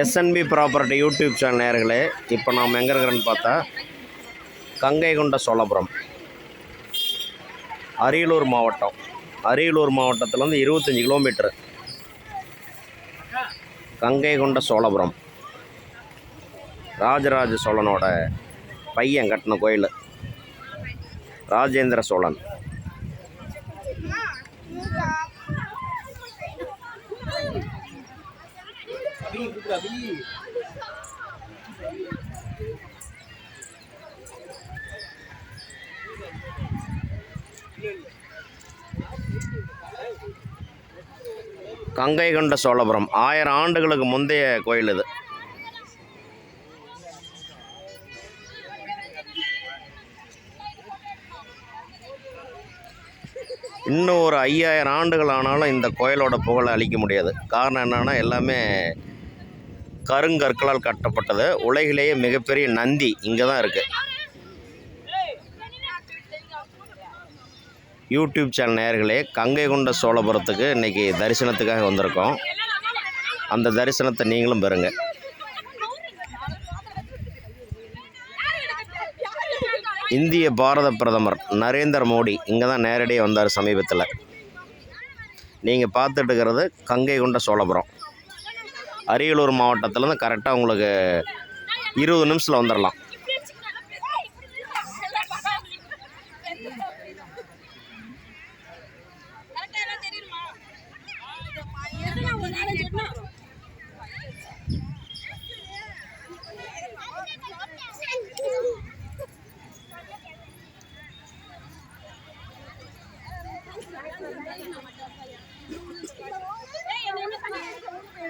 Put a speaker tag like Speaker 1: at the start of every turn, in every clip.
Speaker 1: SNP property YouTube channel நேர்களே இப்போ நாம் எங்கே இருக்கிறோன்னு பார்த்தா கங்கை கொண்ட சோழபுரம். அரியலூர் மாவட்டம். அரியலூர் மாவட்டத்திலேருந்து இருபத்தஞ்சி கிலோமீட்டர். கங்கை கொண்ட சோழபுரம். ராஜராஜ சோழனோட பையன் கட்டின கோயில். ராஜேந்திர சோழன். கங்கை கொண்ட சோழபுரம். ஆயிரம் ஆண்டுகளுக்கு முந்தைய கோயில் இது. இன்னும் ஒரு ஐயாயிரம் ஆண்டுகள் ஆனாலும் இந்த கோயிலோட புகழை அழிக்க முடியாது. காரணம் என்னன்னா எல்லாமே கருங்கற்களால் கட்டப்பட்டது. உலகிலேயே மிகப்பெரிய நந்தி இங்கே தான் இருக்குது யூடியூப் சேனல் நேர்களே கங்கை கொண்ட சோழபுரத்துக்கு இன்றைக்கி தரிசனத்துக்காக வந்திருக்கோம். அந்த தரிசனத்தை நீங்களும் பெறுங்க. இந்திய பாரத பிரதமர் நரேந்திர மோடி இங்கே தான் நேரடியாக வந்தார் சமீபத்தில். நீங்கள் பார்த்துட்டு இருக்கிறது கங்கை கொண்ட சோழபுரம். அரியலூர் மாவட்டத்துலேருந்து கரெக்டாக உங்களுக்கு இருபது நிமிஷத்தில் வந்துடலாம்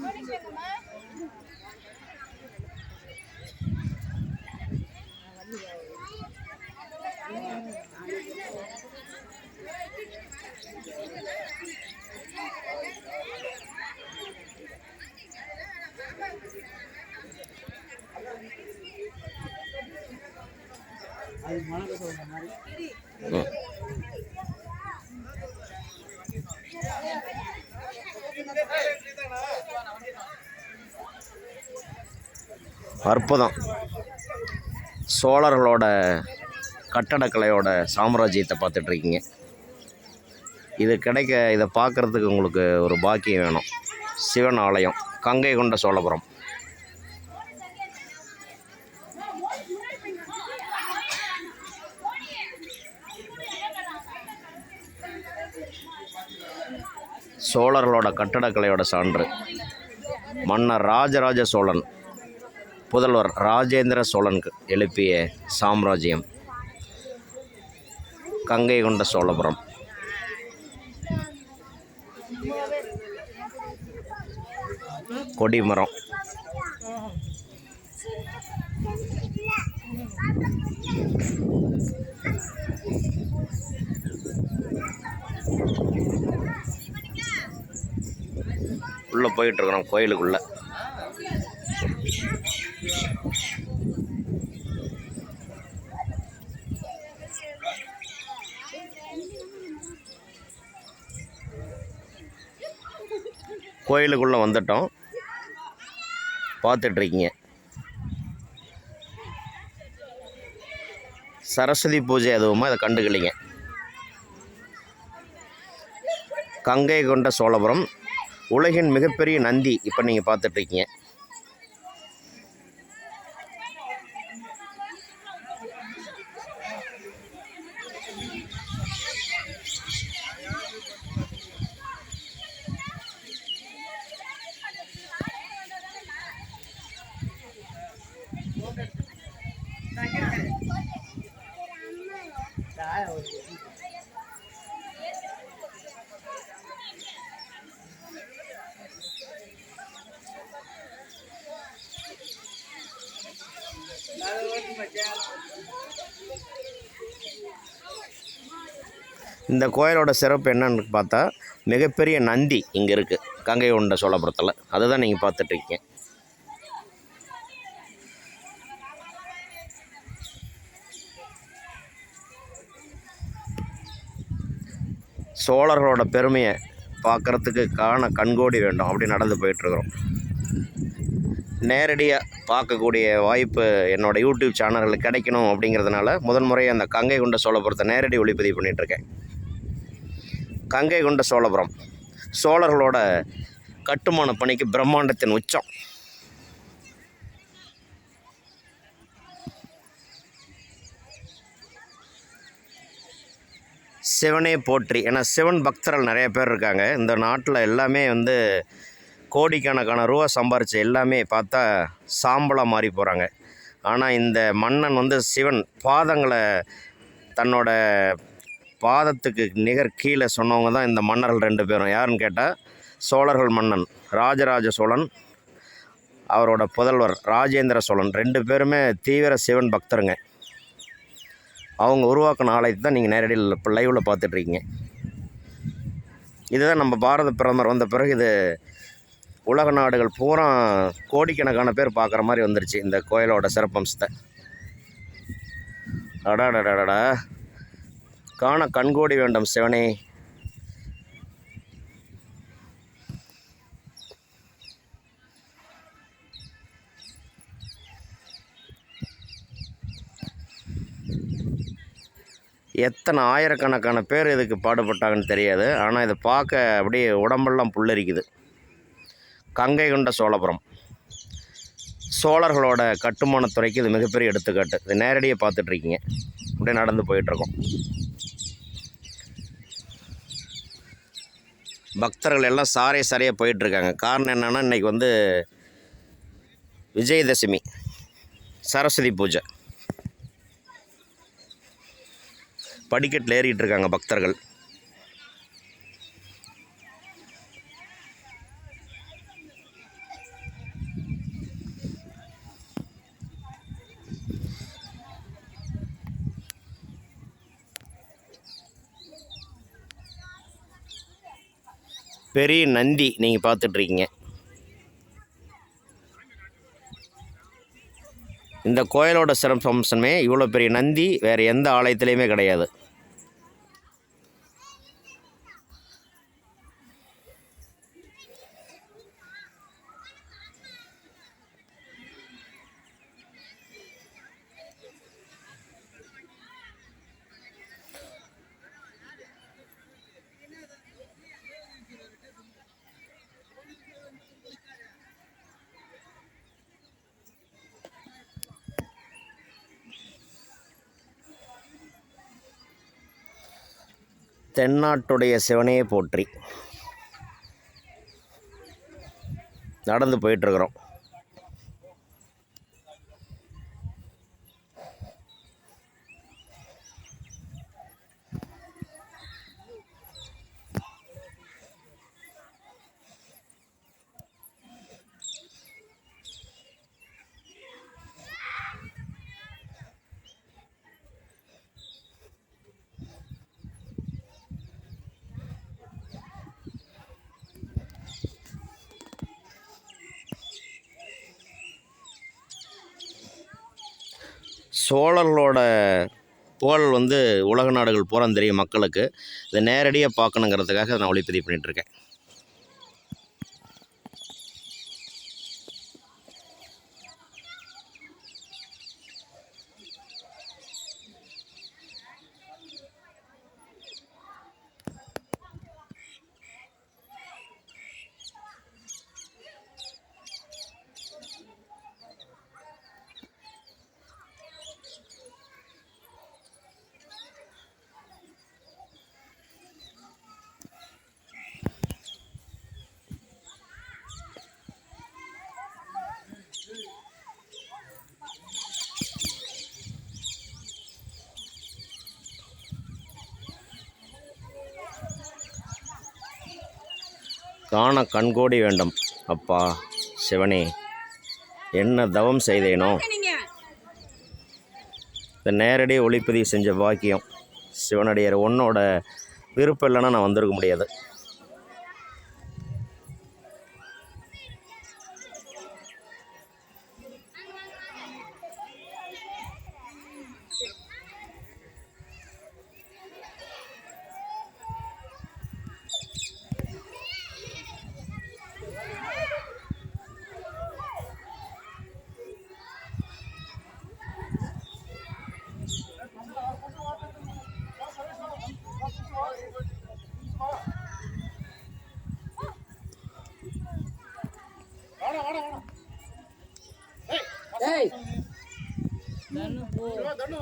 Speaker 2: எடுத்துடலாம் first.
Speaker 1: ம். அற்புதம். சோழர்களோட கட்டடக்கலையோட சாம்ராஜ்யத்தை பார்த்துட்ருக்கீங்க. இது கிடைக்க இதை பார்க்குறதுக்கு உங்களுக்கு ஒரு பாக்கியம் வேணும். சிவன் ஆலயம் கங்கை கொண்ட சோழபுரம். சோழர்களோட கட்டடக்கலையோட சான்று. மன்னர் ராஜராஜ சோழன். புதல்வர் ராஜேந்திர சோழனுக்கு எழுப்பிய சாம்ராஜ்யம். கங்கை கொண்ட சோழபுரம். கொடிமரம். உள்ளே போயிட்டுருக்குறோம் கோயிலுக்குள்ளே. கோயிலுக்குள்ளே வந்துட்டோம். பார்த்துட்ருக்கீங்க. சரஸ்வதி பூஜை எதுவுமா அதை கண்டுக்கலிங்க. கங்கை கொண்ட சோழபுரம் உலகின் மிகப்பெரிய நந்தி இப்போ நீங்கள் பார்த்துட்ருக்கீங்க. இந்த கோயிலோட சிறப்பு என்னன்னு பார்த்தா மிகப்பெரிய நந்தி இங்கே இருக்குது கங்கை கொண்ட சோழபுரத்தில். அதுதான் நீங்கள் பார்த்துட்ருக்கீங்க சோழர்களோட பெருமையை பார்க்குறதுக்கு காண கண்கோடி வேண்டும். அப்படி நடந்து போயிட்டுருக்குறோம் நேரடியாக பார்க்கக்கூடிய வாய்ப்பு என்னோடய யூடியூப் சேனல்கள் கிடைக்கணும் அப்படிங்கிறதுனால முதன் முறையாக அந்த கங்கை கொண்ட சோழபுரத்தை நேரடி ஒளிப்பதிவு பண்ணிகிட்ருக்கேன் கங்கை கொண்ட சோழபுரம். சோழர்களோட கட்டுமான பணிக்கு பிரம்மாண்டத்தின் உச்சம். சிவனே போற்றி. ஏன்னா சிவன் பக்தர்கள் நிறைய பேர் இருக்காங்க. இந்த நாட்டில் எல்லாமே வந்து கோடிக்கணக்கான ரூபா சம்பாரித்த எல்லாமே பார்த்தா சாம்பலாக மாறி போகிறாங்க ஆனால் இந்த மன்னன் வந்து சிவன் பாதங்களை தன்னோட பாதத்துக்கு நிகர் கீழே சொன்னவங்க தான் இந்த மன்னர்கள் ரெண்டு பேரும். யாருன்னு கேட்டால் சோழர்கள் மன்னன் ராஜராஜ சோழன் அவரோட புதல்வர் ராஜேந்திர சோழன். ரெண்டு பேருமே தீவிர சிவன் பக்தருங்க. அவங்க உருவாக்கின ஆலயத்தை தான் நீங்கள் நேரடியில் இப்போ லைவில் பார்த்துட்ருக்கீங்க இதுதான் நம்ம பாரத பிரதமர் வந்த பிறகு இது உலக நாடுகள் பூரா கோடிக்கணக்கான பேர் பார்க்குற மாதிரி வந்துருச்சு இந்த கோயிலோட சிறப்பம்சத்தை. அடாடடாடா காண கண்கோடி வேண்டும் சிவனே. எத்தனை ஆயிரக்கணக்கான பேர் இதுக்கு பாடுபட்டாங்கன்னு தெரியாது. ஆனால் இதை பார்க்க அப்படியே உடம்பெல்லாம் புல்லரிக்குது. கங்கை கொண்ட சோழபுரம். சோழர்களோட கட்டுமானத்துறைக்கு இது மிகப்பெரிய எடுத்துக்காட்டு. இது நேரடியாக பார்த்துட்ருக்கீங்க. அப்படியே நடந்து போயிட்டுருக்கோம் பக்தர்கள் எல்லாம் சாரே சாரையாக போயிட்டுருக்காங்க காரணம் என்னென்னா இன்றைக்கி வந்து விஜயதசமி சரஸ்வதி பூஜை. படிக்கட்டில் ஏறிட்டு இருக்காங்க பக்தர்கள். பெரிய நந்தி நீங்கள் பார்த்துட்ருக்கீங்க. இந்த கோயிலோட சிறப்பம்சமே இவ்வளோ பெரிய நந்தி வேறு எந்த ஆலயத்துலேயுமே கிடையாது. தென்னாட்டுடைய சிவனையே போற்றி. நடந்து போயிட்டுருக்குறோம் சோழர்களோட புகழ் வந்து உலக நாடுகள் பூரா தெரியும் மக்களுக்கு. இதை நேரடியாக பார்க்கணுங்கிறதுக்காக நான் ஒளிப்பதிவு பண்ணிகிட்ருக்கேன் காண கண்கோடி வேண்டும். அப்பா சிவனே என்ன தவம் செய்தேனோ? இந்த நேரடி ஒளிப்பதிவு செஞ்ச பாக்கியம். சிவனடியார் ஒன்னோட விருப்பம் இல்லைன்னா நான் வந்திருக்க முடியாது.
Speaker 2: தண்ணு தண்ணு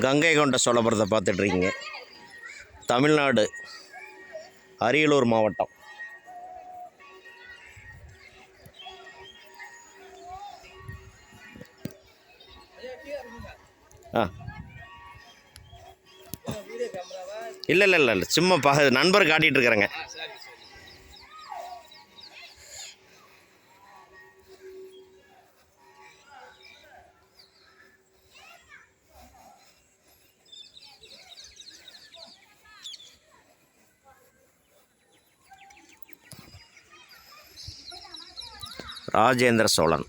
Speaker 1: கங்கை கொண்ட சோழபுரத்தை பார்த்துட்ருக்கீங்க. தமிழ்நாடு அரியலூர் மாவட்டம். ஆ. இல்லை இல்லை இல்லை இல்லை சும்மா பா நண்பர் காட்டிகிட்டு ராஜேந்திர சோழன்.